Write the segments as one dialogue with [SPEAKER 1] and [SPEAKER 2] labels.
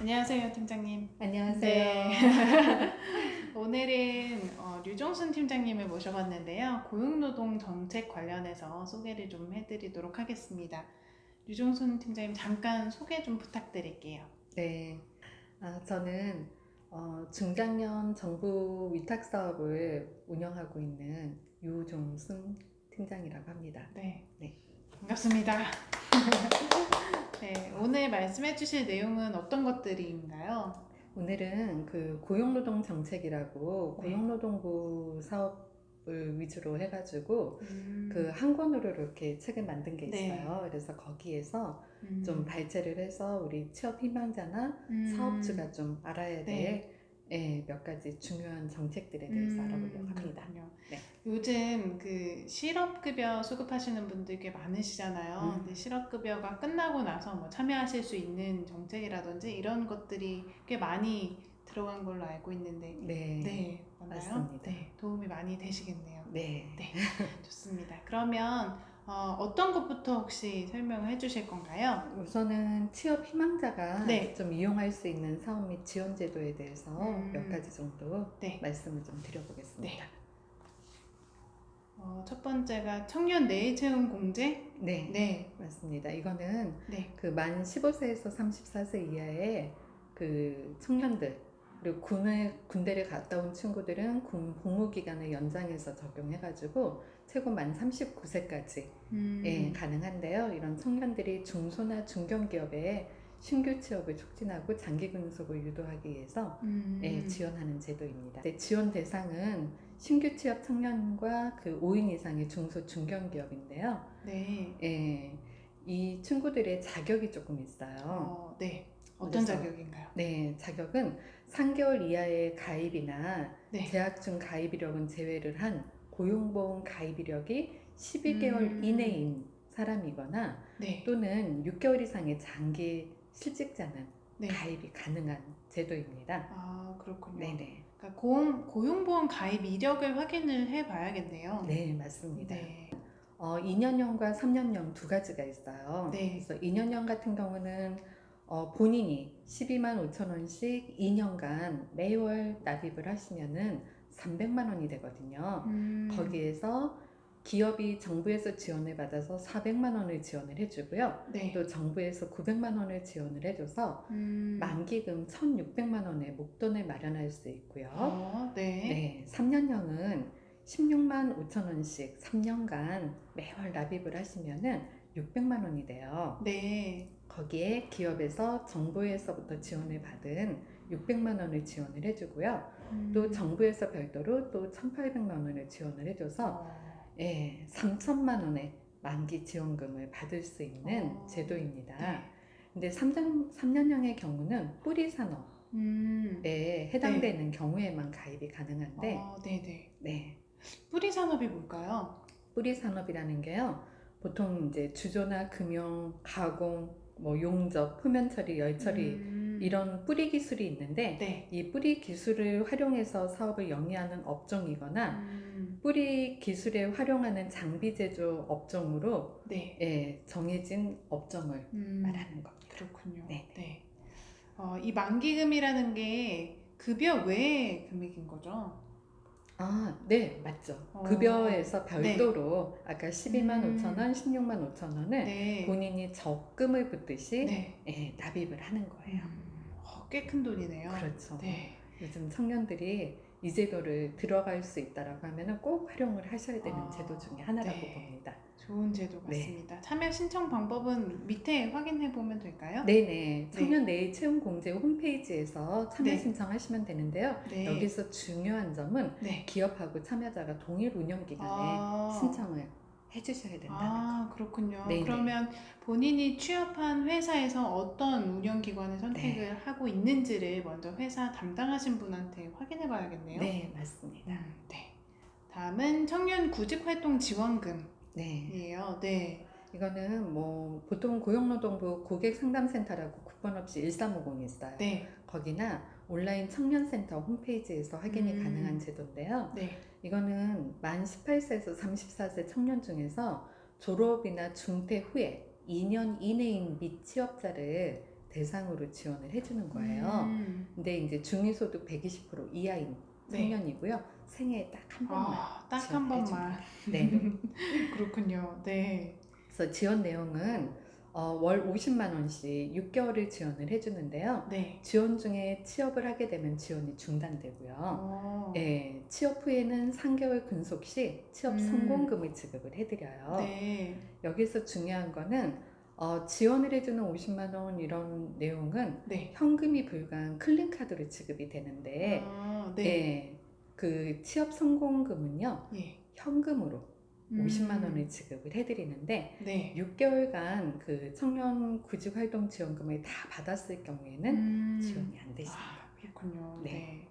[SPEAKER 1] 안녕하세요, 팀장님.
[SPEAKER 2] 안녕하세요.
[SPEAKER 1] 네. 오늘은 어, 류종순 팀장님을 모셔봤는데요. 고용노동 정책 관련해서 소개를 좀 해드리도록 하겠습니다. 류종순 팀장님 잠깐 소개 좀 부탁드릴게요.
[SPEAKER 2] 네. 아, 저는 어, 중장년 정부 위탁 사업을 운영하고 있는 유종순 팀장이라고 합니다.
[SPEAKER 1] 네.
[SPEAKER 2] 네.
[SPEAKER 1] 반갑습니다. 네, 오늘 말씀해 주실 내용은 어떤 것들인가요?
[SPEAKER 2] 오늘은 그 고용노동 정책이라고
[SPEAKER 1] 네.
[SPEAKER 2] 고용노동부 사업을 위주로 해가지고
[SPEAKER 1] 음,
[SPEAKER 2] 그 한 권으로 이렇게 책을 만든 게
[SPEAKER 1] 네.
[SPEAKER 2] 있어요. 그래서 거기에서
[SPEAKER 1] 음,
[SPEAKER 2] 좀 발제를 해서 우리 취업 희망자나
[SPEAKER 1] 음,
[SPEAKER 2] 사업주가 좀 알아야 될
[SPEAKER 1] 네.
[SPEAKER 2] 예, 몇 가지 중요한 정책들에 대해서
[SPEAKER 1] 음,
[SPEAKER 2] 알아보려고 합니다.
[SPEAKER 1] 그렇군요.
[SPEAKER 2] 네.
[SPEAKER 1] 요즘 그 실업급여 수급하시는 분들 꽤 많으시잖아요.
[SPEAKER 2] 음.
[SPEAKER 1] 근데 실업급여가 끝나고 나서 뭐 참여하실 수 있는 정책이라든지 이런 것들이 꽤 많이 들어간 걸로 알고 있는데,
[SPEAKER 2] 네.
[SPEAKER 1] 네, 맞나요?
[SPEAKER 2] 맞습니다.
[SPEAKER 1] 네, 도움이 많이 되시겠네요.
[SPEAKER 2] 네.
[SPEAKER 1] 네, 좋습니다. 그러면 어, 어떤 것부터 혹시 설명을 해주실 건가요?
[SPEAKER 2] 우선은 취업 희망자가
[SPEAKER 1] 네.
[SPEAKER 2] 좀 이용할 수 있는 사업 및 지원 제도에 대해서
[SPEAKER 1] 음.
[SPEAKER 2] 몇 가지 정도
[SPEAKER 1] 네.
[SPEAKER 2] 말씀을 좀 드려보겠습니다.
[SPEAKER 1] 어, 첫 번째가 청년 내일 채용 공제.
[SPEAKER 2] 네.
[SPEAKER 1] 네,
[SPEAKER 2] 맞습니다. 이거는
[SPEAKER 1] 네,
[SPEAKER 2] 그 만 15세에서 34세 이하의 그 청년들 그리고 군에 군대를 갔다 온 친구들은 군 복무 기간을 연장해서 적용해가지고 최고 만 39세까지
[SPEAKER 1] 음,
[SPEAKER 2] 예, 가능한데요. 이런 청년들이 중소나 중견 기업에 신규 취업을 촉진하고 장기 근속을 유도하기 위해서
[SPEAKER 1] 음,
[SPEAKER 2] 예, 지원하는 제도입니다. 네, 지원 대상은 신규 취업 청년과 그 5인 이상의 중소 중견 기업인데요.
[SPEAKER 1] 네.
[SPEAKER 2] 예, 이 친구들의 자격이 조금 있어요.
[SPEAKER 1] 어, 네. 어떤
[SPEAKER 2] 그래서-
[SPEAKER 1] 자격인가요?
[SPEAKER 2] 네, 자격은 3개월 이하의 가입이나
[SPEAKER 1] 네.
[SPEAKER 2] 재학 중 가입 이력은 제외를 한 고용보험 가입 이력이 12개월
[SPEAKER 1] 음.
[SPEAKER 2] 이내인 사람이거나
[SPEAKER 1] 네.
[SPEAKER 2] 또는 6개월 이상의 장기 실직자는
[SPEAKER 1] 네.
[SPEAKER 2] 가입이 가능한 제도입니다.
[SPEAKER 1] 아, 그렇군요.
[SPEAKER 2] 네네.
[SPEAKER 1] 그러니까 고용, 고용보험 가입 이력을 확인을 해봐야겠네요.
[SPEAKER 2] 네, 맞습니다.
[SPEAKER 1] 네.
[SPEAKER 2] 어, 2년형과 3년형 두 가지가 있어요.
[SPEAKER 1] 네.
[SPEAKER 2] 그래서 2년형 같은 경우는 어, 본인이 12만 5천 원씩 2년간 매월 납입을 하시면은 300만 원이 되거든요.
[SPEAKER 1] 음,
[SPEAKER 2] 거기에서 기업이 정부에서 지원을 받아서 400만 원을 지원을 해주고요.
[SPEAKER 1] 네.
[SPEAKER 2] 또 정부에서 900만 원을 지원을 해줘서
[SPEAKER 1] 음,
[SPEAKER 2] 만기금 1,600만 원의 목돈을 마련할 수 있고요.
[SPEAKER 1] 어, 네.
[SPEAKER 2] 네, 3년형은 16만 5천 원씩 3년간 매월 납입을 하시면은 600만 원이 돼요.
[SPEAKER 1] 네.
[SPEAKER 2] 거기에 기업에서 정부에서부터 지원을 받은 600만 원을 지원을 해주고요.
[SPEAKER 1] 음,
[SPEAKER 2] 또 정부에서 별도로 또 1,800만 원을 지원을 해줘서
[SPEAKER 1] 어,
[SPEAKER 2] 예, 3천만 원의 만기 지원금을 받을 수 있는
[SPEAKER 1] 어,
[SPEAKER 2] 제도입니다.
[SPEAKER 1] 네.
[SPEAKER 2] 근데 3년, 3년형의 경우는 뿌리 산업에
[SPEAKER 1] 음,
[SPEAKER 2] 해당되는 경우에만 가입이 가능한데,
[SPEAKER 1] 어, 네네.
[SPEAKER 2] 네,
[SPEAKER 1] 뿌리 산업이 뭘까요?
[SPEAKER 2] 뿌리 산업이라는 게요. 보통 이제 주조나 금융, 가공, 뭐 용접, 표면 처리, 열 처리
[SPEAKER 1] 음,
[SPEAKER 2] 이런 뿌리 기술이 있는데
[SPEAKER 1] 네.
[SPEAKER 2] 이 뿌리 기술을 활용해서 사업을 영위하는 업종이거나
[SPEAKER 1] 음,
[SPEAKER 2] 뿌리 기술에 활용하는 장비 제조 업종으로
[SPEAKER 1] 네.
[SPEAKER 2] 예, 정해진 업종을
[SPEAKER 1] 음,
[SPEAKER 2] 말하는 겁니다.
[SPEAKER 1] 그렇군요.
[SPEAKER 2] 네.
[SPEAKER 1] 어, 이 만기금이라는 게 급여 외의 금액인 거죠?
[SPEAKER 2] 아, 네, 맞죠.
[SPEAKER 1] 어,
[SPEAKER 2] 급여에서 별도로 아까 12만
[SPEAKER 1] 음.
[SPEAKER 2] 5천 원, 16만 5천 원을
[SPEAKER 1] 네.
[SPEAKER 2] 본인이 적금을 붓듯이
[SPEAKER 1] 네.
[SPEAKER 2] 예, 납입을 하는 거예요.
[SPEAKER 1] 어, 꽤큰 돈이네요.
[SPEAKER 2] 그렇죠.
[SPEAKER 1] 네.
[SPEAKER 2] 요즘 청년들이 이 제도를 들어갈 수 있다라고 하면은 꼭 활용을 하셔야 되는
[SPEAKER 1] 아,
[SPEAKER 2] 제도 중에 하나라고
[SPEAKER 1] 네.
[SPEAKER 2] 봅니다.
[SPEAKER 1] 좋은 제도
[SPEAKER 2] 네.
[SPEAKER 1] 같습니다. 참여 신청 방법은 밑에 확인해 보면 될까요?
[SPEAKER 2] 네네. 청년 내일 채용 공제 홈페이지에서 참여
[SPEAKER 1] 네.
[SPEAKER 2] 신청하시면 되는데요.
[SPEAKER 1] 네.
[SPEAKER 2] 여기서 중요한 점은
[SPEAKER 1] 네.
[SPEAKER 2] 기업하고 참여자가 동일 운영 기간에
[SPEAKER 1] 아.
[SPEAKER 2] 신청을 해주셔야 된다는 거.
[SPEAKER 1] 아, 그렇군요.
[SPEAKER 2] 네네.
[SPEAKER 1] 그러면 본인이 취업한 회사에서 어떤 운영 기관을 선택을
[SPEAKER 2] 네.
[SPEAKER 1] 하고 있는지를 먼저 회사 담당하신 분한테 확인해 봐야겠네요.
[SPEAKER 2] 네, 맞습니다.
[SPEAKER 1] 음, 네. 다음은 청년 구직 활동 지원금이에요.
[SPEAKER 2] 네.
[SPEAKER 1] 네.
[SPEAKER 2] 이거는 뭐 보통 고용노동부 고객상담센터라고 국번 없이 1350이 있어요.
[SPEAKER 1] 네.
[SPEAKER 2] 거기나 온라인 청년센터 홈페이지에서 확인이
[SPEAKER 1] 음.
[SPEAKER 2] 가능한 제도인데요.
[SPEAKER 1] 네.
[SPEAKER 2] 이거는 만 18세에서 34세 청년 중에서 졸업이나 중퇴 후에 2년 이내인 미취업자를 대상으로 지원을 해주는 거예요.
[SPEAKER 1] 음.
[SPEAKER 2] 근데 이제 중위소득 120% 이하인
[SPEAKER 1] 네.
[SPEAKER 2] 청년이고요. 생애에 딱 한 번만.
[SPEAKER 1] 아, 딱한
[SPEAKER 2] 지원해
[SPEAKER 1] 번만.
[SPEAKER 2] 네.
[SPEAKER 1] 그렇군요. 네.
[SPEAKER 2] 그래서 지원 내용은 어, 월 50만 원씩 6개월을 지원을 해주는데요.
[SPEAKER 1] 네.
[SPEAKER 2] 지원 중에 취업을 하게 되면 지원이 중단되고요.
[SPEAKER 1] 어.
[SPEAKER 2] 예, 취업 후에는 3개월 근속 시 취업
[SPEAKER 1] 음.
[SPEAKER 2] 성공금을 지급을 해드려요.
[SPEAKER 1] 네.
[SPEAKER 2] 여기서 중요한 거는 어, 지원을 해주는 50만 원 이런 내용은
[SPEAKER 1] 네.
[SPEAKER 2] 현금이 불과한 클린카드로 지급이 되는데
[SPEAKER 1] 아, 네.
[SPEAKER 2] 예, 그 취업 성공금은요
[SPEAKER 1] 예.
[SPEAKER 2] 현금으로
[SPEAKER 1] 음.
[SPEAKER 2] 50만 원을 지급을 해드리는데
[SPEAKER 1] 네.
[SPEAKER 2] 6개월간 그 청년 구직 활동 지원금을 다 받았을 경우에는
[SPEAKER 1] 음.
[SPEAKER 2] 지원이 안 되십니다.
[SPEAKER 1] 아, 그렇군요.
[SPEAKER 2] 네.
[SPEAKER 1] 네.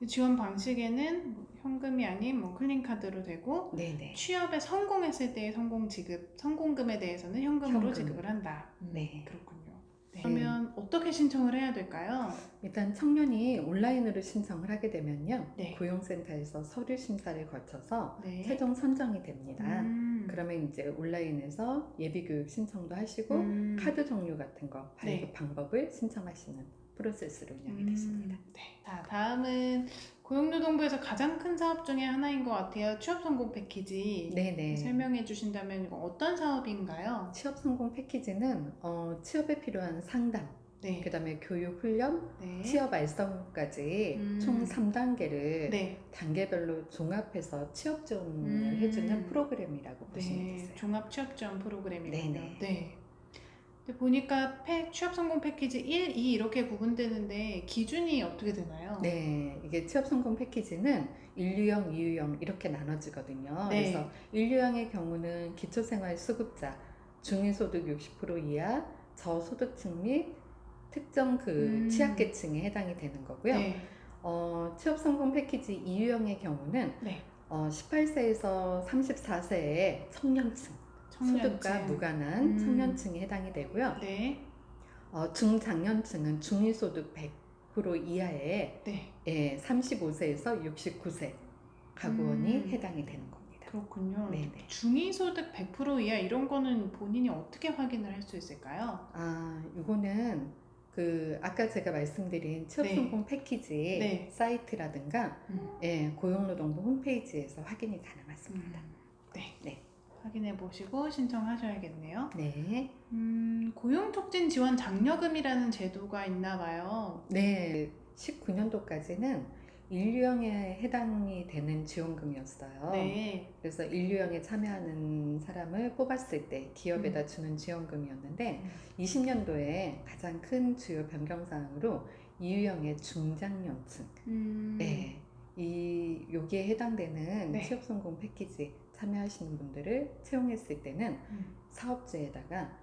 [SPEAKER 1] 이 지원 방식에는 뭐 현금이 아닌 뭐 클린 카드로 되고
[SPEAKER 2] 네네.
[SPEAKER 1] 취업에 성공했을 때의 성공 지급, 성공금에 대해서는 현금으로
[SPEAKER 2] 현금.
[SPEAKER 1] 지급을 한다. 음,
[SPEAKER 2] 네.
[SPEAKER 1] 그렇군요. 네. 그러면 어떻게 신청을 해야 될까요?
[SPEAKER 2] 일단 청년이 온라인으로 신청을 하게 되면요.
[SPEAKER 1] 네.
[SPEAKER 2] 고용센터에서 서류 심사를 거쳐서
[SPEAKER 1] 네.
[SPEAKER 2] 최종 선정이 됩니다.
[SPEAKER 1] 음.
[SPEAKER 2] 그러면 이제 온라인에서 예비교육 신청도 하시고
[SPEAKER 1] 음.
[SPEAKER 2] 카드 종류 같은 거 발급
[SPEAKER 1] 네.
[SPEAKER 2] 방법을 신청하시는 프로세스로 운영이
[SPEAKER 1] 음,
[SPEAKER 2] 되십니다.
[SPEAKER 1] 네. 자, 다음은 고용노동부에서 가장 큰 사업 중에 하나인 것 같아요. 취업 성공 패키지.
[SPEAKER 2] 네네.
[SPEAKER 1] 설명해 주신다면 이거 어떤 사업인가요?
[SPEAKER 2] 취업 성공 패키지는 어, 취업에 필요한 상담,
[SPEAKER 1] 네.
[SPEAKER 2] 그다음에 교육 훈련,
[SPEAKER 1] 네.
[SPEAKER 2] 취업 알선까지
[SPEAKER 1] 음.
[SPEAKER 2] 총 3단계를
[SPEAKER 1] 네.
[SPEAKER 2] 단계별로 종합해서 취업 지원을
[SPEAKER 1] 음.
[SPEAKER 2] 해주는 프로그램이라고 보시면
[SPEAKER 1] 네.
[SPEAKER 2] 되세요.
[SPEAKER 1] 종합 취업 지원 프로그램이군요.
[SPEAKER 2] 네네.
[SPEAKER 1] 네. 근데 보니까 패, 취업 성공 패키지 1, 2 이렇게 구분되는데 기준이 어떻게 되나요?
[SPEAKER 2] 네, 이게 취업 성공 패키지는 1유형, 2유형 이렇게 나눠지거든요.
[SPEAKER 1] 네.
[SPEAKER 2] 그래서 1유형의 경우는 기초생활 수급자, 중위소득 60% 이하, 저소득층 및 특정 그
[SPEAKER 1] 음.
[SPEAKER 2] 취약계층에 해당이 되는 거고요.
[SPEAKER 1] 네.
[SPEAKER 2] 어, 취업 성공 패키지 2유형의 경우는
[SPEAKER 1] 네.
[SPEAKER 2] 어, 18세에서 34세의 청년층, 소득과
[SPEAKER 1] 청년층.
[SPEAKER 2] 무관한
[SPEAKER 1] 음.
[SPEAKER 2] 청년층에 해당이 되고요.
[SPEAKER 1] 네.
[SPEAKER 2] 어, 중장년층은 중위소득 100% 이하의
[SPEAKER 1] 네.
[SPEAKER 2] 예, 35세에서 69세 가구원이
[SPEAKER 1] 음.
[SPEAKER 2] 해당이 되는 겁니다.
[SPEAKER 1] 그렇군요.
[SPEAKER 2] 네네.
[SPEAKER 1] 중위소득 100% 이하 이런 거는 본인이 어떻게 확인을 할 수 있을까요?
[SPEAKER 2] 아, 이거는 그 아까 제가 말씀드린 취업
[SPEAKER 1] 네.
[SPEAKER 2] 성공 패키지
[SPEAKER 1] 네.
[SPEAKER 2] 사이트라든가
[SPEAKER 1] 음.
[SPEAKER 2] 예, 고용노동부 홈페이지에서 확인이 가능하십니다.
[SPEAKER 1] 네.
[SPEAKER 2] 네.
[SPEAKER 1] 확인해 보시고 신청하셔야겠네요.
[SPEAKER 2] 네.
[SPEAKER 1] 음, 고용촉진 지원 장려금이라는 제도가 있나 봐요.
[SPEAKER 2] 네. 19년도까지는 인류형에 해당이 되는 지원금이었어요.
[SPEAKER 1] 네.
[SPEAKER 2] 그래서 인류형에 참여하는 사람을 뽑았을 때 기업에다 주는 지원금이었는데
[SPEAKER 1] 음.
[SPEAKER 2] 20년도에 가장 큰 주요 변경 사항으로 이유형의 중장년층,
[SPEAKER 1] 음.
[SPEAKER 2] 네, 이 여기에 해당되는
[SPEAKER 1] 네.
[SPEAKER 2] 취업 성공 패키지 참여하시는 분들을 채용했을 때는
[SPEAKER 1] 음.
[SPEAKER 2] 사업주에다가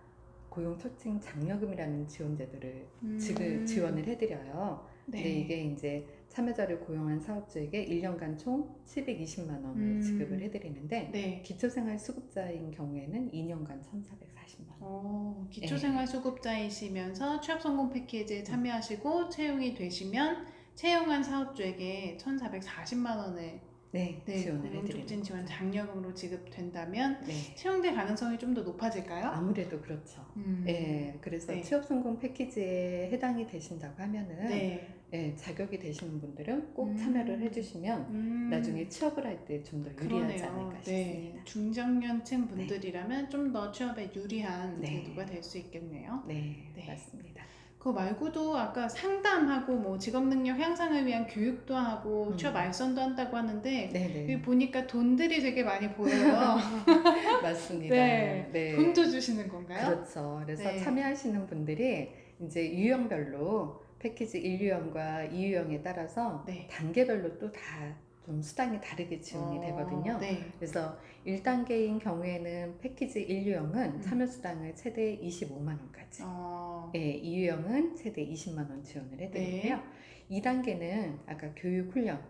[SPEAKER 2] 고용 촉진 장려금이라는 지원 제도를
[SPEAKER 1] 음.
[SPEAKER 2] 지원을 해드려요.
[SPEAKER 1] 네.
[SPEAKER 2] 근데 이게 이제 참여자를 고용한 사업주에게 1년간 총 720만 원을
[SPEAKER 1] 음.
[SPEAKER 2] 지급을 해드리는데
[SPEAKER 1] 네.
[SPEAKER 2] 기초생활 수급자인 경우에는 2년간 1,440만 원.
[SPEAKER 1] 어,
[SPEAKER 2] 네.
[SPEAKER 1] 기초생활수급자이시면서 취업 성공 패키지에 참여하시고 채용이 되시면 채용한 사업주에게 1,440만 원을
[SPEAKER 2] 네,
[SPEAKER 1] 네,
[SPEAKER 2] 지원을 해드리는
[SPEAKER 1] 지원. 장려금으로 지급된다면
[SPEAKER 2] 네.
[SPEAKER 1] 채용될 가능성이 좀 더 높아질까요?
[SPEAKER 2] 아무래도 그렇죠.
[SPEAKER 1] 음.
[SPEAKER 2] 예, 그래서
[SPEAKER 1] 네.
[SPEAKER 2] 취업 성공 패키지에 해당이 되신다고 하면은
[SPEAKER 1] 네.
[SPEAKER 2] 예, 자격이 되시는 분들은 꼭
[SPEAKER 1] 음.
[SPEAKER 2] 참여를 해주시면
[SPEAKER 1] 음.
[SPEAKER 2] 나중에 취업을 할 때 좀 더 유리하지 않을까
[SPEAKER 1] 네.
[SPEAKER 2] 싶습니다.
[SPEAKER 1] 중장년층 분들이라면 좀 더 취업에 유리한
[SPEAKER 2] 네.
[SPEAKER 1] 제도가 될 수 있겠네요.
[SPEAKER 2] 네,
[SPEAKER 1] 네.
[SPEAKER 2] 맞습니다.
[SPEAKER 1] 그거 말고도 아까 상담하고 뭐 직업 능력 향상을 위한 교육도 하고
[SPEAKER 2] 음.
[SPEAKER 1] 취업 알선도 한다고 하는데
[SPEAKER 2] 네,
[SPEAKER 1] 여기
[SPEAKER 2] 네,
[SPEAKER 1] 보니까 돈들이 되게 많이 보여요.
[SPEAKER 2] 맞습니다.
[SPEAKER 1] 네.
[SPEAKER 2] 네.
[SPEAKER 1] 돈도 주시는 건가요?
[SPEAKER 2] 그렇죠. 그래서
[SPEAKER 1] 네.
[SPEAKER 2] 참여하시는 분들이 이제 유형별로 패키지 1유형과 2유형에 따라서
[SPEAKER 1] 네.
[SPEAKER 2] 단계별로 또 다 좀 수당이 다르게 지원이
[SPEAKER 1] 어,
[SPEAKER 2] 되거든요.
[SPEAKER 1] 네.
[SPEAKER 2] 그래서 1단계인 경우에는 패키지 1유형은
[SPEAKER 1] 음.
[SPEAKER 2] 참여 수당을 최대 25만 원까지.
[SPEAKER 1] 어,
[SPEAKER 2] 예, 2유형은 최대 20만 원 지원을 해드리고요.
[SPEAKER 1] 네.
[SPEAKER 2] 2단계는 아까 교육 훈련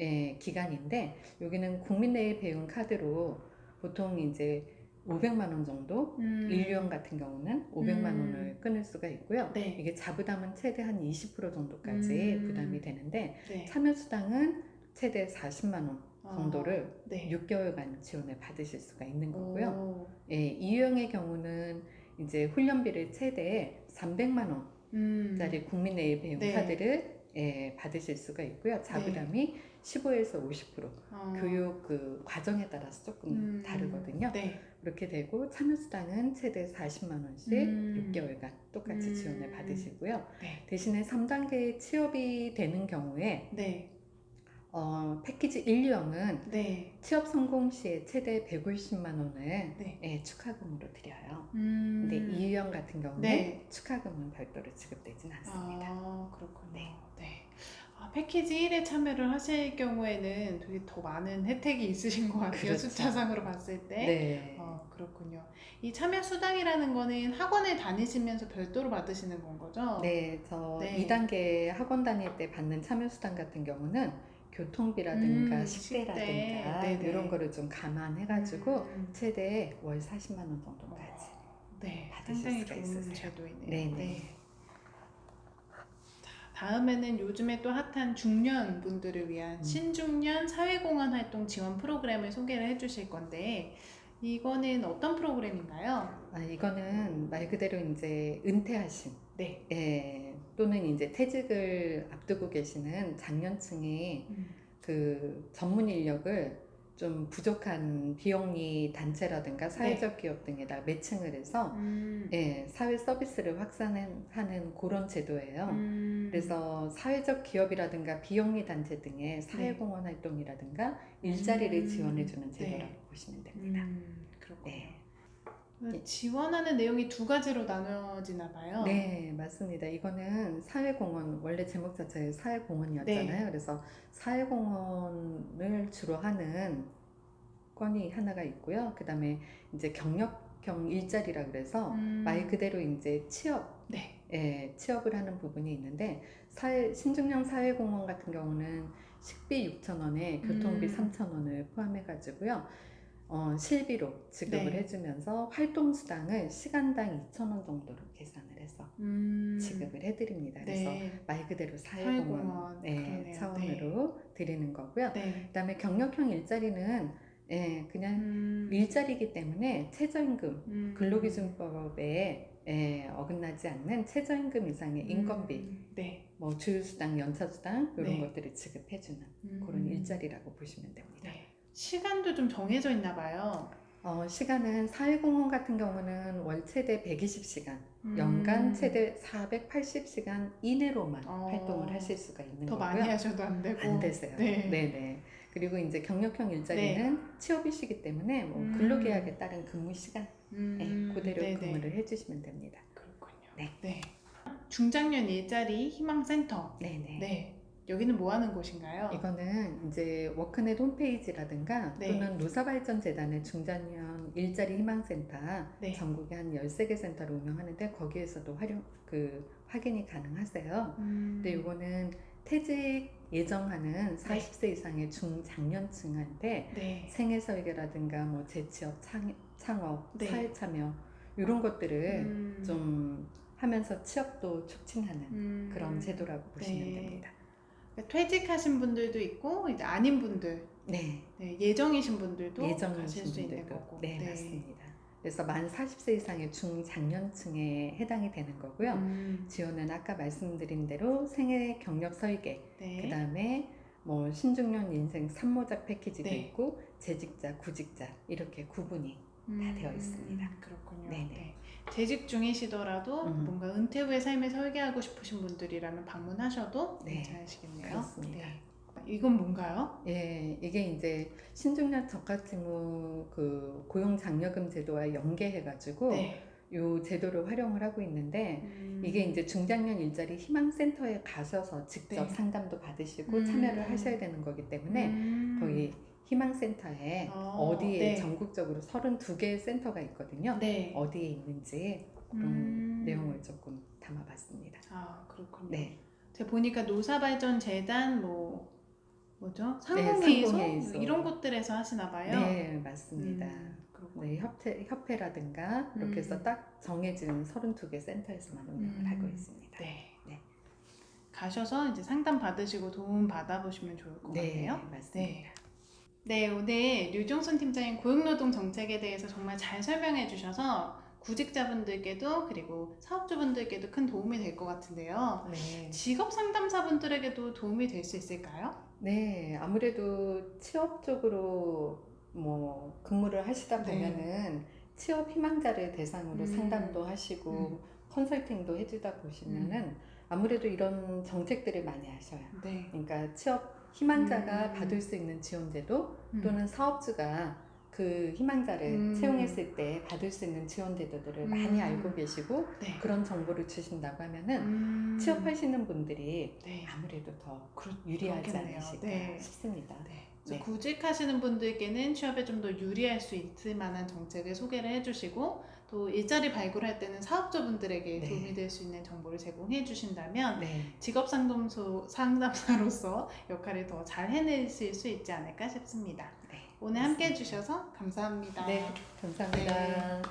[SPEAKER 2] 예, 기간인데 여기는 국민 내에 배운 카드로 보통 이제 500만 원 정도
[SPEAKER 1] 음.
[SPEAKER 2] 1유형 같은 경우는 500만
[SPEAKER 1] 음.
[SPEAKER 2] 원을 끊을 수가 있고요.
[SPEAKER 1] 네.
[SPEAKER 2] 이게 자부담은 최대 한 20% 정도까지
[SPEAKER 1] 음.
[SPEAKER 2] 부담이 되는데
[SPEAKER 1] 네.
[SPEAKER 2] 참여 수당은 최대 40만 원 정도를
[SPEAKER 1] 어, 네.
[SPEAKER 2] 6개월간 지원을 받으실 수가 있는 거고요.
[SPEAKER 1] 오,
[SPEAKER 2] 예, 이유형의 경우는 이제 훈련비를 최대 300만
[SPEAKER 1] 음.
[SPEAKER 2] 원짜리 국민내일 배움
[SPEAKER 1] 네.
[SPEAKER 2] 카드를 예, 받으실 수가 있고요. 자부담이 15에서 50%
[SPEAKER 1] 어.
[SPEAKER 2] 교육 그 과정에 따라서 조금
[SPEAKER 1] 음.
[SPEAKER 2] 다르거든요.
[SPEAKER 1] 네.
[SPEAKER 2] 그렇게 되고 참여수당은 최대 40만 원씩
[SPEAKER 1] 음.
[SPEAKER 2] 6개월간 똑같이
[SPEAKER 1] 음.
[SPEAKER 2] 지원을 받으시고요.
[SPEAKER 1] 네.
[SPEAKER 2] 대신에 3단계 취업이 되는 경우에
[SPEAKER 1] 네.
[SPEAKER 2] 어, 패키지 1, 2형은
[SPEAKER 1] 네.
[SPEAKER 2] 취업 성공 시에 최대 150만 원을
[SPEAKER 1] 네.
[SPEAKER 2] 예, 축하금으로 드려요.
[SPEAKER 1] 음.
[SPEAKER 2] 근데 2유형 같은 경우는
[SPEAKER 1] 네.
[SPEAKER 2] 축하금은 별도로 지급되진 않습니다.
[SPEAKER 1] 아, 그렇군요. 네.
[SPEAKER 2] 네.
[SPEAKER 1] 아, 패키지 1에 참여를 하실 경우에는 되게 더 많은 혜택이 있으신 것 같아요.
[SPEAKER 2] 그렇죠.
[SPEAKER 1] 숫자상으로 봤을 때.
[SPEAKER 2] 네.
[SPEAKER 1] 어, 그렇군요. 이 참여 수당이라는 거는 학원을 다니시면서 별도로 받으시는 건 거죠?
[SPEAKER 2] 네, 저
[SPEAKER 1] 네.
[SPEAKER 2] 2단계 학원 다닐 때 받는 참여 수당 같은 경우는 교통비라든가
[SPEAKER 1] 음,
[SPEAKER 2] 식대라든가
[SPEAKER 1] 식대.
[SPEAKER 2] 이런 거를 좀 감안해가지고
[SPEAKER 1] 음.
[SPEAKER 2] 최대 월 40만 원 정도까지.
[SPEAKER 1] 네,
[SPEAKER 2] 받으실 수가 있으세요.
[SPEAKER 1] 제도이네요.
[SPEAKER 2] 네네.
[SPEAKER 1] 네. 자, 다음에는 요즘에 또 핫한 중년 분들을 위한
[SPEAKER 2] 음.
[SPEAKER 1] 신중년 사회공헌 활동 지원 프로그램을 소개를 해주실 건데 이거는 어떤 프로그램인가요?
[SPEAKER 2] 아, 이거는 말 그대로 이제 은퇴하신
[SPEAKER 1] 네.
[SPEAKER 2] 예, 또는 이제 퇴직을 앞두고 계시는 장년층이 그 전문 인력을 좀 부족한 비영리 단체라든가 사회적 기업 등에다 매칭을 해서
[SPEAKER 1] 음.
[SPEAKER 2] 예, 사회 서비스를 확산하는 그런 제도예요.
[SPEAKER 1] 음.
[SPEAKER 2] 그래서 사회적 기업이라든가 비영리 단체 등의 사회공헌 활동이라든가 일자리를
[SPEAKER 1] 음.
[SPEAKER 2] 지원해주는
[SPEAKER 1] 네.
[SPEAKER 2] 제도라고 보시면 됩니다.
[SPEAKER 1] 음, 그렇군요.
[SPEAKER 2] 네.
[SPEAKER 1] 그 지원하는 내용이 두 가지로 나눠지나 봐요.
[SPEAKER 2] 네, 맞습니다. 이거는 사회공헌, 원래 제목 자체가
[SPEAKER 1] 네.
[SPEAKER 2] 사회공헌이었잖아요. 그래서 사회공헌을 주로 하는 건이 하나가 있고요. 그 다음에 이제 경력형 일자리라 그래서
[SPEAKER 1] 음.
[SPEAKER 2] 말 그대로 이제 취업,
[SPEAKER 1] 네.
[SPEAKER 2] 예, 취업을 하는 부분이 있는데 사회, 신중형 사회공헌 같은 경우는 식비 6,000원에 교통비
[SPEAKER 1] 음.
[SPEAKER 2] 3,000원을 포함해 가지고요. 어, 실비로 지급을
[SPEAKER 1] 네.
[SPEAKER 2] 해주면서 활동수당을 시간당 2,000원 정도로 계산을 해서
[SPEAKER 1] 음.
[SPEAKER 2] 지급을 해드립니다. 그래서
[SPEAKER 1] 네.
[SPEAKER 2] 말 그대로 사회공헌 네,
[SPEAKER 1] 그러네요.
[SPEAKER 2] 차원으로 드리는 거고요.
[SPEAKER 1] 네.
[SPEAKER 2] 그다음에 경력형 일자리는 예, 그냥
[SPEAKER 1] 음.
[SPEAKER 2] 일자리이기 때문에 최저임금
[SPEAKER 1] 음.
[SPEAKER 2] 근로기준법에 예, 어긋나지 않는 최저임금 이상의 인건비,
[SPEAKER 1] 음. 네.
[SPEAKER 2] 뭐 주휴수당, 연차수당 이런
[SPEAKER 1] 네.
[SPEAKER 2] 것들을 지급해주는
[SPEAKER 1] 음.
[SPEAKER 2] 그런 일자리라고 보시면 됩니다.
[SPEAKER 1] 네. 시간도 좀 정해져 있나 봐요.
[SPEAKER 2] 어, 시간은 사회공헌 같은 경우는 월 최대 120시간,
[SPEAKER 1] 음.
[SPEAKER 2] 연간 최대 480시간 이내로만
[SPEAKER 1] 어.
[SPEAKER 2] 활동을 하실 수가 있는
[SPEAKER 1] 더
[SPEAKER 2] 거고요.
[SPEAKER 1] 많이 하셔도 안 되고.
[SPEAKER 2] 안 되세요.
[SPEAKER 1] 네.
[SPEAKER 2] 네. 그리고 이제 경력형 일자리는 취업이시기 때문에 뭐
[SPEAKER 1] 음.
[SPEAKER 2] 근로계약에 따른 근무 시간
[SPEAKER 1] 음.
[SPEAKER 2] 네, 그대로
[SPEAKER 1] 네네.
[SPEAKER 2] 근무를 해주시면 됩니다.
[SPEAKER 1] 그렇군요.
[SPEAKER 2] 네.
[SPEAKER 1] 중장년 일자리 희망센터.
[SPEAKER 2] 네네.
[SPEAKER 1] 네. 여기는 뭐 하는 곳인가요?
[SPEAKER 2] 이거는 이제 워크넷 홈페이지라든가
[SPEAKER 1] 네.
[SPEAKER 2] 또는 노사발전재단의 중장년 일자리 희망센터
[SPEAKER 1] 네.
[SPEAKER 2] 전국에 한 13개 센터를 운영하는데 거기에서도 활용 그 확인이 가능하세요.
[SPEAKER 1] 음.
[SPEAKER 2] 근데 이거는 퇴직 예정하는 40세 이상의 중장년층한테
[SPEAKER 1] 네.
[SPEAKER 2] 생애 설계라든가 뭐 재취업, 창, 창업,
[SPEAKER 1] 네.
[SPEAKER 2] 사회 참여 이런 것들을
[SPEAKER 1] 음.
[SPEAKER 2] 좀 하면서 취업도 촉진하는
[SPEAKER 1] 음.
[SPEAKER 2] 그런 제도라고 보시면
[SPEAKER 1] 네.
[SPEAKER 2] 됩니다.
[SPEAKER 1] 그러니까 퇴직하신 분들도 있고 이제 아닌 분들,
[SPEAKER 2] 네,
[SPEAKER 1] 네, 예정이신 분들도 가실 수 있는 거고.
[SPEAKER 2] 네, 맞습니다. 그래서 만 40세 이상의 중장년층에 해당이 되는 거고요.
[SPEAKER 1] 음.
[SPEAKER 2] 지원은 아까 말씀드린 대로 생애 경력 설계,
[SPEAKER 1] 네.
[SPEAKER 2] 그 다음에 뭐 신중년 인생 산모작 패키지도
[SPEAKER 1] 네.
[SPEAKER 2] 있고 재직자, 구직자 이렇게 구분이
[SPEAKER 1] 음,
[SPEAKER 2] 되어 있습니다.
[SPEAKER 1] 그렇군요.
[SPEAKER 2] 네네.
[SPEAKER 1] 네. 재직 중이시더라도
[SPEAKER 2] 음.
[SPEAKER 1] 뭔가 은퇴 후의 삶을 설계하고 싶으신 분들이라면 방문하셔도
[SPEAKER 2] 네,
[SPEAKER 1] 괜찮으시겠네요.
[SPEAKER 2] 그렇습니다.
[SPEAKER 1] 네. 이건 뭔가요?
[SPEAKER 2] 예, 이게 이제 신중년 적합직무 그 고용 장려금 제도와 연계해가지고
[SPEAKER 1] 네.
[SPEAKER 2] 요 제도를 활용을 하고 있는데
[SPEAKER 1] 음.
[SPEAKER 2] 이게 이제 중장년 일자리 희망센터에 가셔서 직접
[SPEAKER 1] 네.
[SPEAKER 2] 상담도 받으시고
[SPEAKER 1] 음.
[SPEAKER 2] 참여를 하셔야 되는 거기 때문에
[SPEAKER 1] 음.
[SPEAKER 2] 거기 희망센터에
[SPEAKER 1] 어,
[SPEAKER 2] 어, 디에
[SPEAKER 1] 네.
[SPEAKER 2] 전국적으로 32개의 센터가 있거든요.
[SPEAKER 1] 네.
[SPEAKER 2] 어디에 있는지 그런
[SPEAKER 1] 음.
[SPEAKER 2] 내용을 조금 담아봤습니다.
[SPEAKER 1] 아 그렇군요.
[SPEAKER 2] 네.
[SPEAKER 1] 제가 보니까 노사발전재단 뭐 뭐죠?
[SPEAKER 2] 네,
[SPEAKER 1] 상공회의소
[SPEAKER 2] 상공회의소.
[SPEAKER 1] 이런 곳들에서 하시나 봐요.
[SPEAKER 2] 네, 맞습니다.
[SPEAKER 1] 음, 그렇군요.
[SPEAKER 2] 네, 협회, 협회라든가 이렇게 해서
[SPEAKER 1] 음.
[SPEAKER 2] 딱 정해진 32개 센터에서만 운영을
[SPEAKER 1] 음.
[SPEAKER 2] 하고 있습니다.
[SPEAKER 1] 네.
[SPEAKER 2] 네.
[SPEAKER 1] 가셔서 이제 상담 받으시고 도움 받아보시면 좋을 것
[SPEAKER 2] 네,
[SPEAKER 1] 같네요.
[SPEAKER 2] 맞습니다.
[SPEAKER 1] 네, 오늘 류종순 팀장님 고용노동 정책에 대해서 정말 잘 설명해 주셔서 구직자분들께도 그리고 사업주분들께도 큰 도움이 될 것 같은데요.
[SPEAKER 2] 네.
[SPEAKER 1] 직업 상담사분들에게도 도움이 될 수 있을까요?
[SPEAKER 2] 네, 아무래도 취업 쪽으로 뭐 근무를 하시다
[SPEAKER 1] 네.
[SPEAKER 2] 보면은 취업 희망자를 대상으로
[SPEAKER 1] 음.
[SPEAKER 2] 상담도 하시고 컨설팅도 해주다 보시면은 아무래도 이런 정책들을 많이 하셔요.
[SPEAKER 1] 네.
[SPEAKER 2] 그러니까 취업 희망자가
[SPEAKER 1] 음.
[SPEAKER 2] 받을 수 있는 지원제도
[SPEAKER 1] 음.
[SPEAKER 2] 또는 사업주가 그 희망자를
[SPEAKER 1] 음.
[SPEAKER 2] 채용했을 때 받을 수 있는 지원 제도들을
[SPEAKER 1] 음.
[SPEAKER 2] 많이 알고 계시고
[SPEAKER 1] 네.
[SPEAKER 2] 그런 정보를 주신다고 하면은
[SPEAKER 1] 음.
[SPEAKER 2] 취업하시는 분들이
[SPEAKER 1] 네.
[SPEAKER 2] 아무래도 더 유리하지
[SPEAKER 1] 그렇겠네요.
[SPEAKER 2] 않으실까
[SPEAKER 1] 네.
[SPEAKER 2] 싶습니다.
[SPEAKER 1] 네.
[SPEAKER 2] 네.
[SPEAKER 1] 구직하시는 분들께는 취업에 좀 더 유리할 수 있을 만한 정책을 소개를 해주시고 또 일자리 발굴할 때는 사업자분들에게
[SPEAKER 2] 네.
[SPEAKER 1] 도움이 될 수 있는 정보를 제공해 주신다면
[SPEAKER 2] 네.
[SPEAKER 1] 직업 상담소 상담사로서 역할을 더 잘 해내실 수 있지 않을까 싶습니다.
[SPEAKER 2] 네.
[SPEAKER 1] 오늘 함께. 해주셔서 감사합니다.
[SPEAKER 2] 네, 감사합니다.
[SPEAKER 1] 네.